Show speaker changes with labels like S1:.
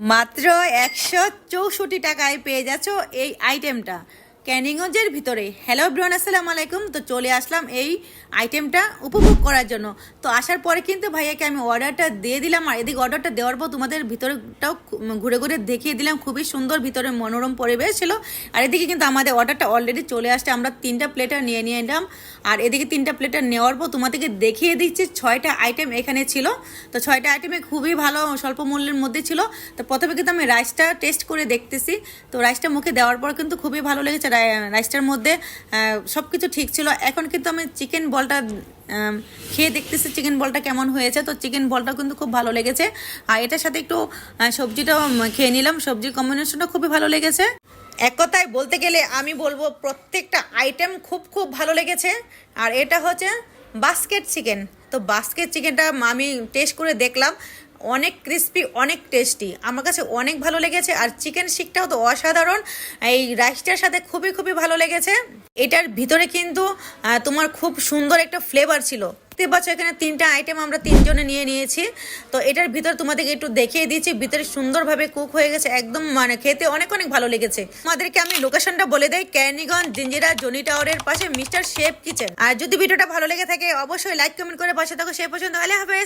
S1: মাত্র একশো চৌষট্টি টাকায় পেয়ে যাচ্ছ এই আইটেমটা ক্যানিগঞ্জের ভিতরে। হ্যালো ব্রন আসসালাম আলাইকুম। তো চলে আসলাম এই আইটেমটা উপভোগ করার জন্য। তো আসার পরে কিন্তু ভাইয়াকে আমি অর্ডারটা দিয়ে দিলাম, আর এদিকে অর্ডারটা দেওয়ার পর তোমাদের ভিতরটাও ঘুরে ঘুরে দেখিয়ে দিলাম। খুবই সুন্দর ভিতরে মনোরম পরিবেশ ছিল। আর এদিকে কিন্তু আমাদের অর্ডারটা অলরেডি চলে আসছে। আমরা তিনটা প্লেটার নিয়ে নিয়ে নিলাম। আর এদিকে তিনটা প্লেটার নেওয়ার পর তোমাদেরকে দেখিয়ে দিচ্ছি ছয়টা আইটেম এখানে ছিল। তো ছয়টা আইটেমে খুবই ভালো স্বল্প মূল্যের মধ্যে ছিল। তো প্রথমে কিন্তু আমি রাইসটা টেস্ট করে দেখতেছি। তো রাইসটা মুখে দেওয়ার পর কিন্তু খুবই ভালো লেগেছে। রাইসটার মধ্যে সব কিছু ঠিক ছিল। এখন কিন্তু আমি চিকেন বলটা খেয়ে দেখতেছি চিকেন বলটা কেমন হয়েছে। তো চিকেন বলটা কিন্তু খুব ভালো লেগেছে। আর এটার সাথে একটু সবজিটাও খেয়ে নিলাম। সবজির কম্বিনেশনটা খুবই ভালো লেগেছে। এক কথায় বলতে গেলে আমি বলব প্রত্যেকটা আইটেম খুব খুব ভালো লেগেছে। আর এটা হচ্ছে বাস্কেট চিকেন তো বাস্কেট চিকেনটা আমি টেস্ট করে দেখলাম। অনেক ক্রিস্পি অনেক টেস্টি আমার কাছে অনেক ভালো লেগেছে, আর চিকেন শিকটাও তো অসাধারণ। এই রাইসটার সাথে খুবই খুবই ভালো লেগেছে। এটার ভিতরে কিন্তু তোমার খুব সুন্দর একটা ফ্লেভার ছিল। দেখতে পাচ্ছ, এখানে তিনটা আইটেম আমরা তিনজনে নিয়ে নিয়েছি। তো এটার ভিতর তোমাদেরকে একটু দেখিয়ে দিচ্ছি, ভিতরে সুন্দরভাবে কুক হয়ে গেছে, একদম মানে খেতে অনেক অনেক ভালো লেগেছে। আমাদেরকে আমি লোকেশনটা বলে দেই ক্যানিগঞ্জ জিঞ্জিরা জনি টাওয়ারের পাশে মিস্টার শেফ কিচেন। আর যদি ভিডিওটা ভালো লেগে থাকে, অবশ্যই লাইক কমেন্ট করে পাশে থাকো। সে পর্যন্ত আলে হবে